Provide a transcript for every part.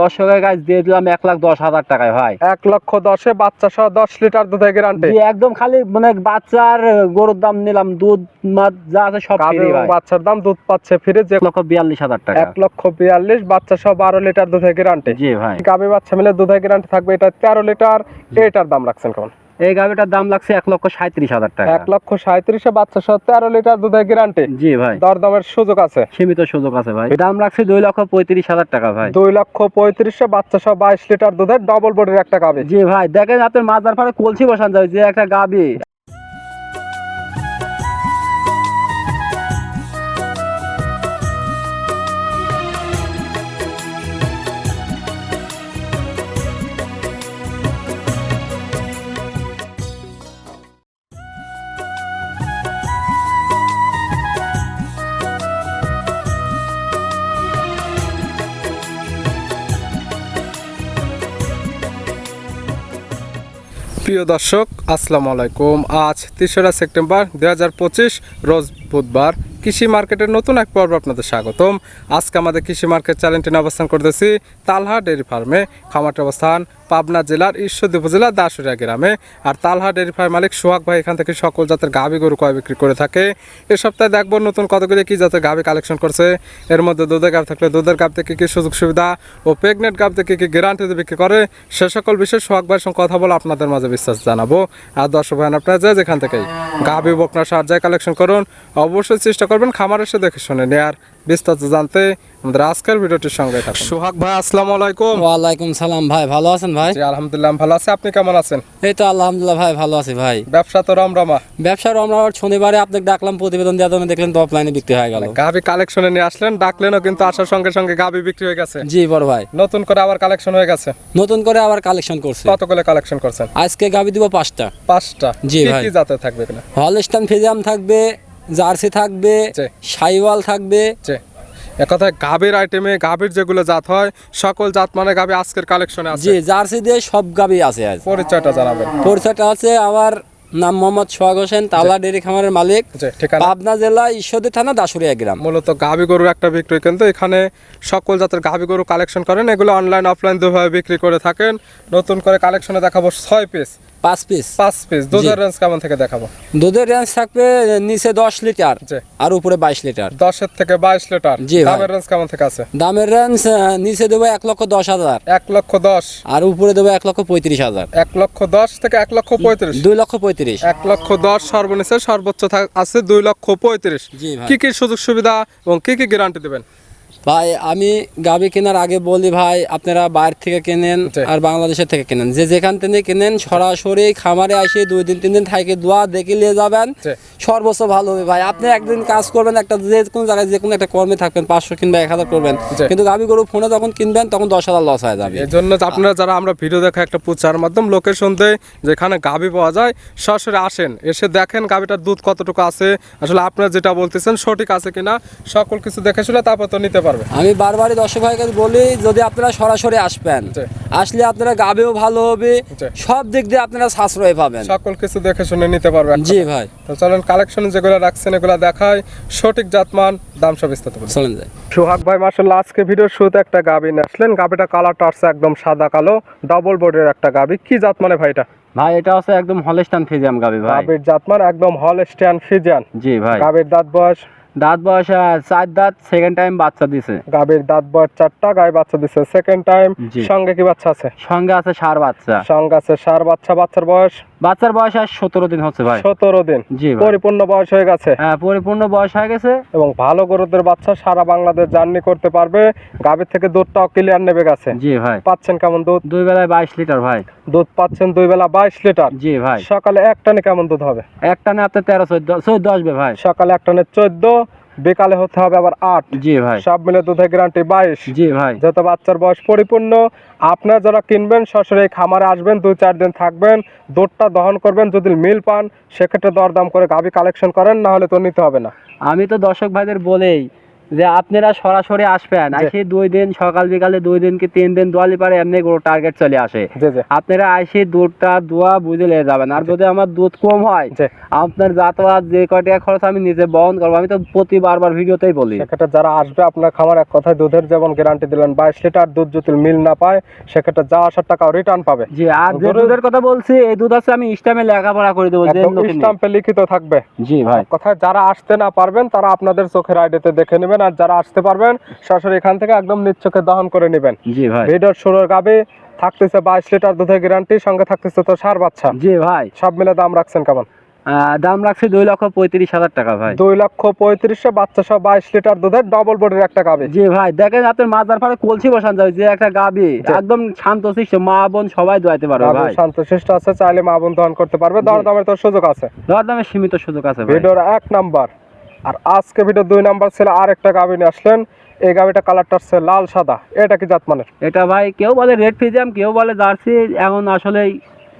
দর্শকের কাছে দিয়ে দিলাম এক লাখ দশ হাজার টাকায় ভাই। এক লক্ষ দশে বাচ্চা সহ দশ লিটার দুধের গ্যারান্টি একদম খালি মানে বাচ্চার গরুর দাম নিলাম দুধ যা আছে সব ফ্রি ভাই। বাচ্চার দাম দুধ পাচ্ছে ফ্রি যে লক্ষ বিয়াল্লিশ হাজার টাকা। এক লক্ষ বিয়াল্লিশ বাচ্চা সহ বারো লিটার দুধের গ্যারান্টি জি ভাই। গাভী বাচ্চা মিলে দুধের গ্যারান্টি থাকবে এটা তেরো লিটার এটার দাম রাখছেন কেমন? এই গাভিটার দাম লাগছে এক লক্ষ সাঁত্রিশ হাজার টাকা। এক লক্ষ সাঁত্রিশে বাচ্চা সহ তেরো লিটার দুধের গ্যারান্টি জি ভাই। দরদামের সুযোগ আছে। সীমিত সুযোগ আছে ভাই। দাম লাগছে দুই লক্ষ পঁয়ত্রিশ হাজার টাকা ভাই। দুই লক্ষ পঁয়ত্রিশে বাচ্চা সহ বাইশ লিটার দুধের ডবল বডির একটা গাভি। জি ভাই দেখেন আপনার মাজার ফাড়ে কলসি বসান যাবে যে একটা গাবি প্রিয় দর্শক, আসসালামু আলাইকুম। আজ তেসরা সেপ্টেম্বর দু হাজার পঁচিশ, রোজ বুধবার। কৃষি মার্কেটের নতুন এক পর্ব আপনাদের স্বাগতম। আজকে আমাদের কৃষি মার্কেট চ্যানেলটি অবস্থান করতেছি তালহা ডেয়ারি ফার্মে। খামারটি অবস্থান পাবনা জেলার ঈশ্বরদী উপজেলা দাসুরিয়া গ্রামে। আর তালহা ডেয়ারি ফার্ম মালিক সোহাগ ভাই এখান থেকে সকল জাতের গাভী গরু কয় বিক্রি করে থাকে। এ সপ্তাহে দেখব নতুন কতগুলি কি জাতের গাভী কালেকশন করছে। এর মধ্যে দুধের গাভ থাকলে দুধের গাভ থেকে কি সুযোগ সুবিধা ও প্রেগনেন্ট গাভ থেকে কি গ্যারান্টিতে বিক্রি করে, সে সকল বিষয়ে সোহাগ ভাইয়ের সঙ্গে কথা বলে আপনাদের মাঝে বিশ্বাস জানাব। আর দর্শক ভাই আপনারা যে যেখান থেকেই গাভী বকনা সাহায্যে কালেকশন করুন, অবশ্যই চেষ্টা করবেন খামার এসে দেখে শুনে নেয়ার। বিস্তারিত জানতে আমাদের আজকের ভিডিওটির সঙ্গে থাকুন। সোহাগ ভাই আসসালামু আলাইকুম। ওয়ালাইকুম সালাম ভাই ভালো আছেন ভাই? আলহামদুলিল্লাহ ভালো আছি। আপনি কেমন আছেন? এই তো আলহামদুলিল্লাহ ভাই ভালো আছি ভাই। ব্যবসা তো রমরমা। ব্যবসার আমরা আবার শনিবারে আপনাকে ডাকলাম প্রতিবেদন দেওয়ার জন্য দেখলেন তো অফলাইনে বিক্রি হয়ে গেল। কালেকশনে নিয়ে আসলেন ডাকলেনও কিন্তু আসার সঙ্গে সঙ্গে গাভী বিক্রি হয়ে গেছে। জি বড় ভাই। নতুন করে আবার কালেকশন হয়ে গেছে। নতুন করে আবার কালেকশন করছে। কতগুলো কালেকশন করছেন? আজকে গাবি দিব পাঁচটা। পাঁচটা। জি ভাই। কি জাতের থাকবে এখানে? হলস্টান ফিজিয়াম থাকবে জার্সি থাকবে। সাইওয়াল থাকবে। যে এক কথায় গাভীর আইটেমে গাভীর যেগুলো জাত হয় সকল জাত মানে গাভী আজকের কালেকশনে আছে। জি জার্সি দিয়ে সব গাবি আছে আজ। পরিচয়টা জানাবেন। পরিচয়টা আছে আমার নাম মোহাম্মদ সোহাগ হোসেন তালা ডেরি খামারের মালিক। পাবনা জেলা ঈশ্বরদী থানা দাসুরিয়া গ্রাম। মূলত গাভী গরুর একটা বিক্রি কিন্তু এখানে সকল জাতের গাভী গরু কালেকশন করেন। এগুলো অনলাইন অফলাইন দুভাবে বিক্রি করে থাকেন। নতুন করে কালেকশনে দেখাবো ছয় পিস পাঁচ পিস পাঁচ পিস দুধের রেঞ্জ কেমন থেকে দেখাবো? দুধের রেঞ্জ থাকবে নিচে দশ লিটার আর উপরে বাইশ লিটার। দশের থেকে বাইশ লিটার। জি দামের রেঞ্জ কেমন থেকে আছে? দামের রেঞ্জ নিচে দেবো এক লক্ষ দশ হাজার। এক লক্ষ দশ। আর উপরে দেবো এক লক্ষ পঁয়ত্রিশ হাজার। এক লক্ষ দশ থেকে এক লক্ষ পঁয়ত্রিশ। দুই লক্ষ পঁয়ত্রিশ। এক লক্ষ দশ সর্বনিচে সর্বোচ্চ আছে দুই লক্ষ পঁয়ত্রিশ। কি কি সুযোগ সুবিধা এবং কি কি গ্যারান্টি দেবেন? ভাই আমি গাবি কেনার আগে বলি ভাই আপনারা বাইরে থেকে কেনেন আর বাংলাদেশের থেকে কেনেন। যে যেখান থেকে কেনেন সরাসরি খামারে আসে দুই দিন তিন দিন থাকে দোয়া দেখে নিয়ে যাবেন। সর্বোচ্চ ভালো হবে ভাই। আপনি একদিন কাজ করবেন একটা যে কোনো জায়গায় যে কোনো একটা কর্মে থাকবেন পাঁচশো কিংবা এক হাজার করবেন। কিন্তু গাবি গরু ফোনে যখন কিনবেন তখন দশ হাজার লস হয়ে যাবে। এই জন্য আপনারা যারা আমরা ভিডিও দেখা একটা প্রচার মাধ্যম লোকেশন দেয় যেখানে গাভী পাওয়া যায় সরাসরি আসেন এসে দেখেন গাভীটার দুধ কতটুকু আছে। আসলে আপনারা যেটা বলতেছেন সঠিক আছে কিনা সকল কিছু দেখে শুনে তারপর তো নিতে পারবে। আমি বারবারই দর্শক ভাইকে বলি যদি আপনারা সরাসরি আসবেন আসলে আপনারা গাবেও ভালো হবে সব দিক দিয়ে আপনারা সাশ্রয় পাবেন। সকল কিছু দেখে শুনে নিতে পারবে এক জি ভাই। তো চলেন কালেকশন যেগুলো রাখছেন এগুলো দেখায় সঠিক জাতমান দাম সব বিস্তারিত চলেন যাই। সোহাগ ভাই মার্শাল্লাহ আজকে ভিডিওর শুরুতে একটা গাবি নিয়ে আসলেন। গাবিটা কালারটা আসছে একদম সাদা কালো ডাবল বোর্ডের একটা গাবি। কি জাত মানে ভাইটা ভাই এটা হচ্ছে একদম হলস্টান ফিজিয়াম গাবি ভাই। গাবির জাতমান একদম হল স্ট্যান্ড ফিজিয়ান জি ভাই। গাবির দাঁত বয়স? দাঁত বয়স চার দাঁত সেকেন্ড টাইম বাচ্চা দিছে। গাবির দাঁত বয়স চারটা গায়ে বাচ্চা দিচ্ছে সেকেন্ড টাইম সঙ্গে কি বাচ্চা আছে? সঙ্গে আছে সার বাচ্চা। সঙ্গে আছে সার বাচ্চা। বাচ্চার বয়স? বাচ্চার বয়স আর সতেরো দিন হচ্ছে ভাই। সতেরো দিন। জি পরিপূর্ণ বয়স হয়ে গেছে। হ্যাঁ পরিপূর্ণ বয়স হয়ে গেছে। এবং ভালো গরুদের বাচ্চা সারা বাংলাদেশ জার্নি করতে পারবে। গাভীর থেকে দুধটাও ক্লিয়ার নেবে গেছে। জি ভাই। পাচ্ছেন কেমন দুধ? দুই বেলায় বাইশ লিটার ভাই। দুধ পাচ্ছেন দুই বেলা বাইশ লিটার। জি ভাই। সকালে এক টানে কেমন দুধ হবে? এক টানে আপনার তেরো চোদ্দ চোদ্দ আসবে ভাই। সকালে এক টানে চোদ্দ বিকালে হতে হবে আবার আট। জি ভাই। সব মিলে দুধের গ্যারান্টি বাইশ। জি ভাই। যত বাচ্চার বয়স পরিপূর্ণ আপনার যারা কিনবেন সরাসরি এই খামারে আসবেন দুই চার দিন থাকবেন দুধটা দহন করবেন যদি মিল পান সেক্ষেত্রে দরদাম করে গাভী কালেকশন করেন না হলে তো নিতে হবে না। আমি তো দর্শক ভাইদের বলেই যে আপনারা সরাসরি আসবেন। আসে দুই দিন সকাল বিকালে দুই দিন কি তিন দিন দোয়ালি পারে এমনি গরু টার্গেট চলে আসে। আপনারা আসে দুধটা দোয়া বুঝে নিয়ে যাবেন। আর যদি আমার দুধ কম হয় আপনার যাতায়াত যে কয় টাকা খরচ আমি নিজে বহন করব। আমি তো প্রতি বারবার ভিডিওতেই বলি। সেক্ষেত্রে যারা আসবে আপনার খামার এক কথায় দুধের যেমন গ্যারান্টি দিলেন বাইশ লিটার দুধ যদি মিল না পায় সেক্ষেত্রে যা আসার টাকা রিটার্ন পাবে। জি আর যে দুধের কথা বলছি এই দুধ আছে আমি ইস্টামে লেখাপড়া করে দেবো স্টাম্পে লিখিত থাকবে। জি ভাই। কথায় যারা আসতে না পারবেন তারা আপনাদের চোখের আইডিতে দেখে নেবেন। আর যারা আসতে পারবেন সরাসরি এখান থেকে একদম চোখে দহন করে নেবেন। জি ভাই। ভিডিওর শুরুর গাবে থাকতেছে বাইশ লিটার দুধের গ্যারান্টি সঙ্গে থাকতেছে তো সার বাচ্চা। জি ভাই। সব মিলে দাম রাখছেন কেমন? দাম রাখছি দুই লক্ষ পঁয়ত্রিশ হাজার টাকা ভাই। দুই লক্ষ পঁয়ত্রিশশো বাচ্চা সহ বাইশ লিটার দুধের ডবল বডির একটা গাবে। জি ভাই দেখেন আপনার ফাড়ে কলসি বসান যাবে যে একটা গাবি একদম শান্ত শিষ্ট মা বোন সবাই দোয়াইতে পারবে ভাই। শান্তশিষ্ট আছে চাইলে মা বোন দহন করতে পারবে। দর দামের তো সুযোগ আছে। দর দামে সীমিত সুযোগ আছে ভিডিওর এক নাম্বার। আর আজকে ভিডিও দুই নাম্বার ছিল আর একটা গাবি নিয়ে আসলেন। এই গাবিটা কালারটা হচ্ছে লাল সাদা। এটা কি জাত মানের এটা ভাই কেউ বলে রেড ফিজিয়াম কেউ বলে জার্সি। এখন আসলে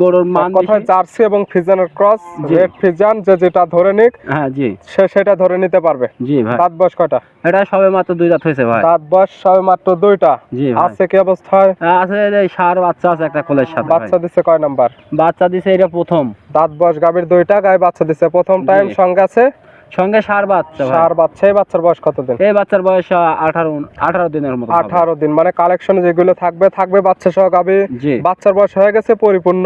গরুর মান কথায় জার্সি এবং ফিজানের ক্রস রেড ফিজান যে যেটা ধরে নিক হ্যাঁ জি। সে সেটা ধরে নিতে পারবে। জি ভাই। দাঁত বয়স কয়টা? এটা সবে মাত্র দুই দাঁত হয়েছে ভাই। দাঁত বয়স সবে মাত্র দুইটা। জি আছে কি অবস্থায়? আছে এই সার বাচ্চা আছে একটা কোলের সাথে বাচ্চা দিচ্ছে কয় নাম্বার? বাচ্চা দিছে এটা প্রথম। দাঁত বয়স গাবির দুইটা গায়ে বাচ্চা দিচ্ছে প্রথম টাইম। সঙ্গে আছে সঙ্গে সার বাচ্চা সার বাচ্চা। এই বাচ্চার বয়স কত দিন? এই বাচ্চার বয়স আঠারো আঠারো দিনের মতো আঠারো দিন। মানে কালেকশন যেগুলো থাকবে থাকবে বাচ্চা সহ গাবি। বাচ্চার বয়স হয়ে গেছে পরিপূর্ণ।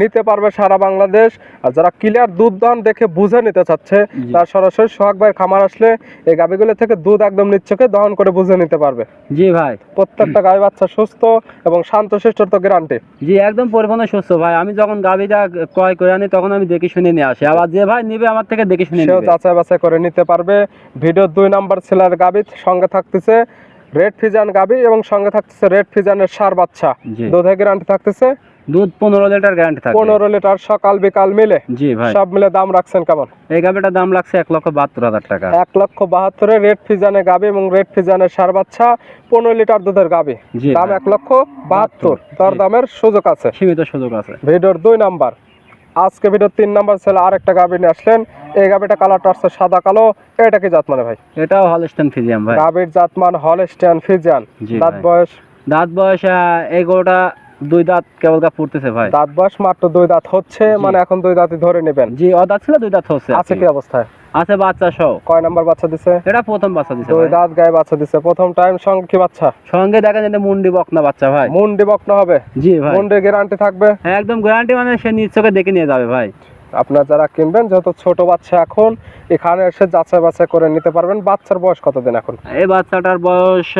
নিতে পারবে সারা বাংলাদেশ। আর যারা ক্লিয়ার দুধ দান দেখে বুঝে নিতে চাচ্ছে তার সরাসরি সোহাগ ভাইয়ের খামার আসলে এই গাবিগুলো থেকে দুধ একদম নিচ্ছকে দহন করে বুঝে নিতে পারবে। জি ভাই। প্রত্যেকটা গাই বাচ্চা সুস্থ এবং শান্তশিষ্ট তো গ্যারান্টি জি একদম পরিপূর্ণ সুস্থ ভাই। আমি যখন গাভিটা ক্রয় করে আনি তখন আমি দেখে শুনে নিয়ে আসি। আবার যে ভাই নিবে আমার থেকে দেখে শুনে সেও যাচাই বাছাই করে নিতে পারবে। ভিডিও দুই নাম্বার ছেলের গাবি সঙ্গে থাকতেছে রেড ফিজান গাবি এবং সঙ্গে থাকতেছে রেড ফিজানের সার বাচ্চা। জি। দুধের গ্যারান্টি থাকতেছে। দুধ পনেরো লিটার গ্যারান্টি থাকবে। পনেরো লিটার সকাল বিকাল মিলে জি ভাই। সব মিলে দাম রাখছেন কেমন? এই গাভিটার দাম লাগছে এক লক্ষ বাহাত্তর হাজার টাকা। এক লক্ষ বাহাত্তরে রেড ফিজানের গাবি এবং রেড ফিজানের সার বাচ্চা পনেরো লিটার দুধের গাবি। দাম এক লক্ষ বাহাত্তর। দর দামের সুযোগ আছে। সীমিত সুযোগ আছে। ভিডিওর দুই নাম্বার। আজকে ভিডিওর তিন নাম্বার ছিল আরেকটা গাবি নিয়ে আসলেন। এই গাবিটা কালারটা আসছে সাদা কালো। এটা কি জাত মানে ভাই? এটাও হলস্টেন ফিজিয়াম ভাই। গাবির জাতমান হলস্টিয়ান ফিজিয়ান দাঁত বয়স? দাঁত বয়স গরুটা দুই দাঁত কেবল পড়তেছে ভাই। দাঁত বয়স মাত্র দুই দাঁত হচ্ছে মানে এখন দুই দাঁতই ধরে নেবেন। জি ছিল দুই দাঁত হচ্ছে আছে কি। অবস্থায়? আছে বাচ্চা সহ। কয় নাম্বার বাচ্চা দিছে? এটা প্রথম বাচ্চা দিছে দুই দাঁত গায়ে বাচ্চা দিছে। প্রথম টাইম সঙ্গে কি বাচ্চা? সঙ্গে দেখেন এটা মুন্ডি বকনা বাচ্চা ভাই। মুন্ডি বকনা হবে? জি ভাই। মুন্ডি গ্যারান্টি থাকবে? হ্যাঁ, একদম গ্যারান্টি মানে সে নিজ চোখে দেখে নিয়ে যাবে ভাই। আপনার যারা কিনবেন যেহেতু ছোট বাচ্চা এখন এখানে এসে যাচাই বাছাই করে নিতে পারবেন। বাচ্চার বয়স কতদিন এখন? এই বাচ্চাটার বয়স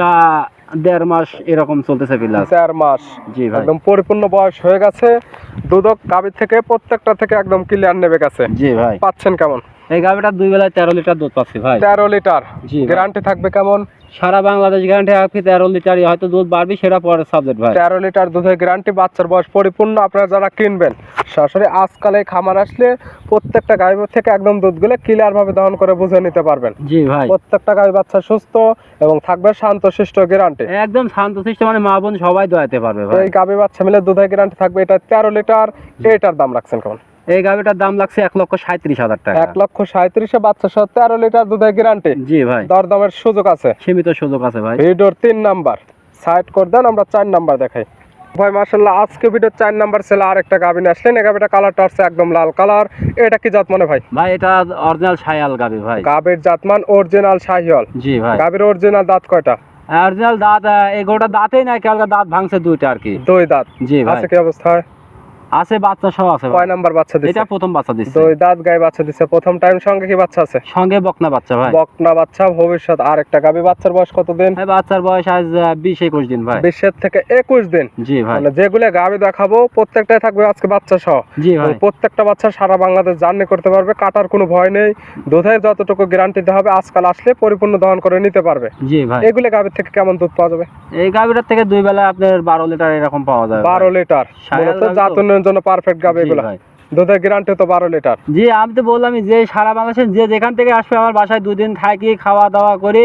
দেড় মাস এরকম চলতেছে বিলাস। চার মাস। জি ভাই। একদম পরিপূর্ণ বয়স হয়ে গেছে। দুধক গাভীর থেকে প্রত্যেকটা থেকে একদম ক্লিয়ার নেবে গেছে জি ভাই। পাচ্ছেন কেমন? এই গাভিটা দুই বেলায় তেরো লিটার দুধ পাচ্ছি ভাই। তেরো লিটার। জি গ্যারান্টি থাকবে কেমন? সারা বাংলাদেশ গ্যারান্টি তেরো লিটারই হয়তো দুধ বাড়বি সেটা পরের সাবজেক্ট ভাই। তেরো লিটার দুধের গ্যারান্টি বাচ্চার বয়স পরিপূর্ণ আপনারা যারা কিনবেন। সরাসরি আজকালে খামার আসলে প্রত্যেকটা থেকে একদম দুধগুলো ক্লিয়ার ভাবে দহন করে বুঝে নিতে পারবেন। জি ভাই। প্রত্যেকটা গাভী বাচ্চা সুস্থ এবং থাকবে শান্তশিষ্ট গ্যারান্টি একদম শান্ত শিষ্ট মানে মা বোন সবাই দোয়াতে পারবে ভাই। এই গাভী বাচ্চা মিলে দুধের গ্যারান্টি থাকবে এটা তেরো লিটার এটার দাম রাখছেন কেমন? এই গাভিটার দাম লাগছে এক লক্ষ সাঁত্রিশ হাজার টাকা। এক লক্ষ সাঁত্রিশে বাচ্চা সহ তেরো লিটার দুধের গ্যারান্টি জি ভাই। দরদামের সুযোগ আছে। সীমিত সুযোগ আছে ভাই। ভিডিওর তিন নাম্বার। সাইড করে দেন আমরা চার নাম্বার দেখাই। ভাই মার্শাল্লাহ আজকে ভিডিওর চার নাম্বার ছিল আরেকটা গাভী নিয়ে আসলেন। এই গাভীটা কালারটা আসছে একদম লাল কালার এটা কি জাত মানে ভাই ভাই এটা অরিজিনাল সায়াল গাভি ভাই। গাভীর জাতমান অরিজিনাল শাহিওয়াল জি ভাই। গাভীর অরিজিনাল দাঁত কয়টা? অরিজিনাল দাঁত এই গরুটা দাঁতেই নাই কালকে দাঁত ভাঙছে দুইটা আর কি। দুই দাঁত। জি ভাই। আছে কি অবস্থায়? আছে বাচ্চা সহ আছে কয় নাম্বার বাচ্চা দিচ্ছে এটা প্রথম বাচ্চা দিচ্ছে দুই দাঁত গায়ে বাচ্চা দিচ্ছে প্রথম টাইম সঙ্গে কি বাচ্চা আছে? সঙ্গে বকনা বাচ্চা ভাই। বকনা বাচ্চা ভবিষ্যৎ আর একটা গাভী বাচ্চার বয়স কতদিন? ভাই বাচ্চার বয়স আজ আহ, বিশ একুশ দিন ভাই। বিশের থেকে একুশ দিন? জি ভাই। মানে যেগুলো গাভী দেখাবো প্রত্যেকটাই থাকবে আজকে বাচ্চা সহ। জি ভাই। প্রত্যেকটা বাচ্চা সারা বাংলাদেশ জার্নি করতে পারবে কাটার কোনো ভয় নেই। দুধের যতটুকু গ্যারান্টি দেওয়া হবে আজকাল আসলে পরিপূর্ণ দহন করে নিতে পারবে। জি ভাই। এগুলো গাভীর থেকে কেমন দুধ পাওয়া যাবে? এই গাভিটার থেকে দুই বেলা আপনার বারো লিটার এরকম পাওয়া যাবে ভাই। বারো লিটার। সায়াল মূলত গাভী তো? জন্য পারফেক্ট জি এগুলো। দুধের গ্যারান্টি তো বারো লিটার। জি আমি তো বললাম যে সারা বাংলাদেশের যে যেখান থেকে আসবে আমার বাসায় দুদিন থাকি খাওয়া দাওয়া করে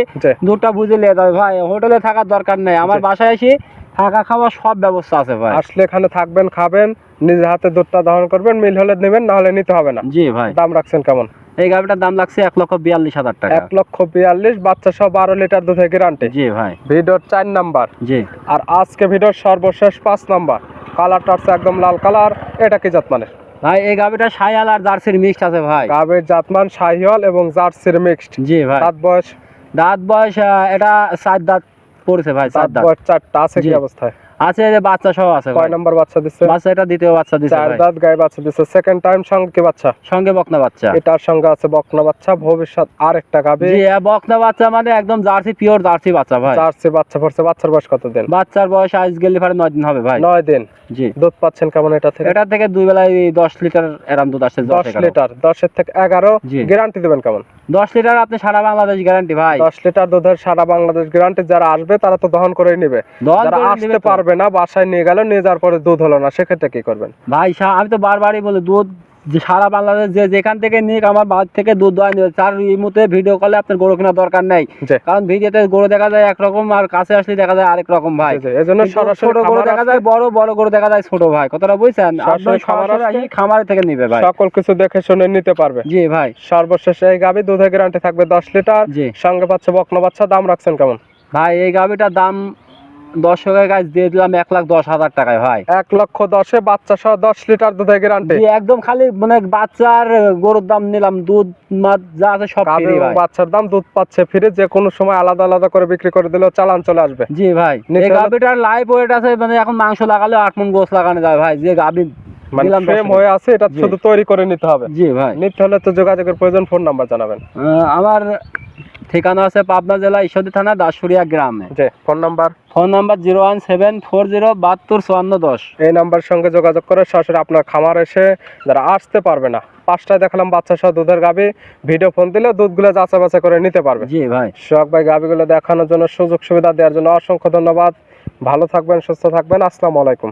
দুধটা বুঝে নিয়ে যাবে ভাই। হোটেলে থাকার দরকার নেই। আমার বাসায় এসে থাকা খাওয়া সব ব্যবস্থা আছে ভাই। আসলে এখানে থাকবেন খাবেন নিজের হাতে দুধটা দহন করবেন মিল হলে নেবেন না হলে নিতে হবে না। জি ভাই। দাম রাখছেন কেমন? এই গাভিটার দাম লাগছে এক লক্ষ বিয়াল্লিশ হাজার টাকা। এক লক্ষ বিয়াল্লিশ বাচ্চা সহ বারো লিটার দুধের গ্যারান্টি জি ভাই। ভিডিওর চার নাম্বার। জি। আর আজকে ভিডিওর সর্বশেষ পাঁচ নাম্বার। কালারটা হচ্ছে একদম লাল কালার। এটা কি জাতমানের? ভাই এই গাবিটা সায়াল আর জার্সির মিক্সড আছে ভাই। গাবের জাতমান সাহিয়াল এবং জার্সির মিক্সড। জি ভাই। দাঁত বয়স? দাঁত বয়স এটা চার দাঁত পড়েছে ভাই চার দাঁত চারটা আছে কি অবস্থায়? আছে যে বাচ্চা সহ আছে কয় নাম্বার বাচ্চা দিচ্ছে বাচ্চা এটা দ্বিতীয় বাচ্চা দিছে চার দাঁত গায়ে বাচ্চা দিচ্ছে সেকেন্ড টাইম সঙ্গে বাচ্চা? সঙ্গে বকনা বাচ্চা। এটার সঙ্গে আছে বকনা বাচ্চা ভবিষ্যৎ আরেকটা গাবে। জি বকনা বাচ্চা মানে একদম জার্সি পিওর জার্সি বাচ্চা ভাই। জার্সি বাচ্চা পড়ছে। বাচ্চার বয়স কত দিন বাচ্চার বয়স আজ গেলে পরে নয় দিন হবে ভাই। নয় দিন। জি। দুধ পাচ্ছেন কেমন এটা থেকে? এটা থেকে দুই বেলায় দশ লিটার এরাম দুধ আসছে দশ লিটার। দশের থেকে এগারো। জি। গ্যারান্টি দেবেন কেমন? দশ লিটার আপনি সারা বাংলাদেশ গ্যারান্টি ভাই। দশ লিটার দুধের সারা বাংলাদেশ গ্যারান্টি যারা আসবে তারা তো দহন করেই নিবে। যারা আসতে তো। পারবে না বাসায় নিয়ে গেল নিয়ে যাওয়ার পরে দুধ হলো না সেক্ষেত্রে কি করবেন? ভাই সা- আমি তো বারবারই বলি দুধ যে সারা বাংলাদেশ যে যেখান থেকে নিক আমার বাড়ি থেকে দুধ দোয়া নিবে তার এই মুহূর্তে ভিডিও কলে আপনার গরু কেনার দরকার নেই। জি। কারণ ভিডিওতে গরু দেখা যায় একরকম আর কাছে আসলে দেখা যায় আরেক রকম ভাই। জি, জি। এজন্য কিন্তু সরাসরি ছোট গরু খামার দেখা যায় বড় বড় গরু দেখা যায় ছোট ভাই। কথাটা বুঝছেন? সরাসরি আপনার খামার সরাসরি আসলে- আসি খামার থেকে নিবে ভাই। সকল কিছু দেখে শুনে নিতে পারবে। জি ভাই। সর্বশেষ এই গাবি দুধের গ্যারান্টি থাকবে দশ লিটার। জি। সঙ্গে পাচ্ছে বকনা বাচ্চা দাম রাখছেন কেমন? ভাই এই গাভিটার দাম দর্শকের কাছে দিয়ে দিলাম এক লাখ দশ হাজার টাকায় ভাই। এক লক্ষ দশে বাচ্চা সহ দশ লিটার দুধের গ্যারান্টি একদম খালি মানে বাচ্চার গরুর দাম নিলাম দুধ মাছ যা আছে সব এবং ভাই। বাচ্চার দাম দুধ পাচ্ছে ফিরে যে কোনো সময় আলাদা আলাদা করে বিক্রি করে দিলেও চালান চলে আসবে। জি ভাই। এই গাভিটার লাইভ ওয়েট আছে মানে এখন মাংস লাগালে আট মন গোস লাগানো যায় ভাই। যে গাভি মানে ফ্রেম হয়ে আছে এটা শুধু তৈরি করে নিতে হবে। জি ভাই। নিতে হলে তো যোগাযোগের প্রয়োজন ফোন নাম্বার জানাবেন। আমার ঠিকানা আছে পাবনা জেলা ঈশ্বরদী থানা দাসুরিয়া গ্রামে। Phone number? Phone number zero one seven four zero বাহাত্তর চুয়ান্ন দশ। এই নাম্বার সঙ্গে যোগাযোগ করে সরাসরি আপনার খামার এসে যারা আসতে পারবে না পাঁচটায় দেখালাম বাচ্চা সহ দুধের গাবি ভিডিও ফোন দিলে দুধগুলো যাচা বাচা করে নিতে পারবে। জি ভাই। সোহাগ ভাই গাবিগুলো দেখানোর জন্য সুযোগ সুবিধা দেওয়ার জন্য অসংখ্য ধন্যবাদ। ভালো থাকবেন সুস্থ থাকবেন। আসসালামু আলাইকুম।